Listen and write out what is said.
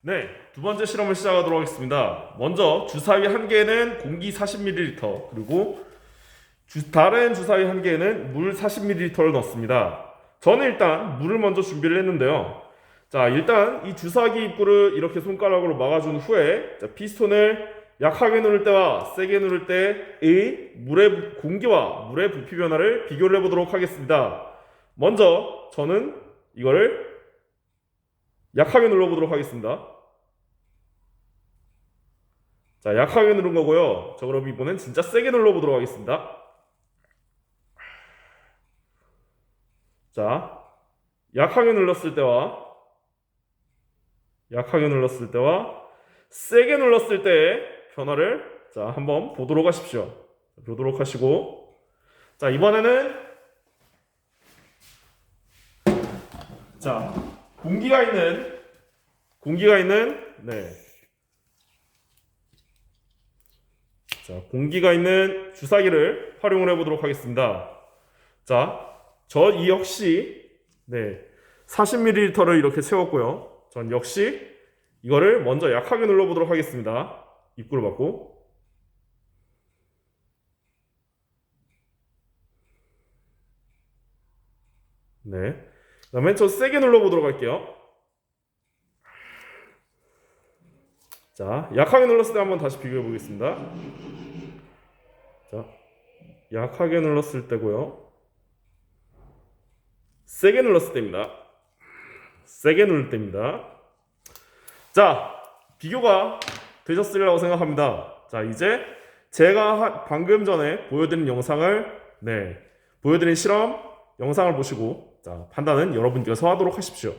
네, 두 번째 실험을 시작하도록 하겠습니다. 먼저 주사위 한 개는 공기 40ml 그리고 주- 다른 주사위 한 개는 물 40ml를 넣습니다. 저는 일단 물을 먼저 준비를 했는데요. 자, 일단 이 주사기 입구를 이렇게 손가락으로 막아준 후에 자, 피스톤을 약하게 누를 때와 세게 누를 때의 물의 부- 공기와 물의 부피 변화를 비교를 해보도록 하겠습니다. 먼저 저는 이거를 약하게 눌러보도록 하겠습니다. 자, 약하게 누른 거고요. 저 그럼 이번엔 진짜 세게 눌러보도록 하겠습니다. 자, 약하게 눌렀을 때와 약하게 눌렀을 때와 세게 눌렀을 때의 변화를 자, 한번 보도록 하십시오. 자, 보도록 하시고 자, 이번에는 자, 공기가 있는 공기가 있는 네. 자, 공기가 있는 주사기를 활용을 해 보도록 하겠습니다. 자, 저 이 역시 네. 40ml를 이렇게 채웠고요. 전 역시 이거를 먼저 약하게 눌러 보도록 하겠습니다. 입구를 받고 네. 그다음에 저 세게 눌러 보도록 할게요. 자, 약하게 눌렀을 때 한번 다시 비교해 보겠습니다. 자, 약하게 눌렀을 때고요. 세게 눌렀을 때입니다. 세게 누를 때입니다. 자, 비교가 되셨으리라고 생각합니다. 자, 이제 제가 하- 방금 전에 보여드린 영상을 네, 보여드린 실험 영상을 보시고 자, 판단은 여러분께서 하도록 하십시오.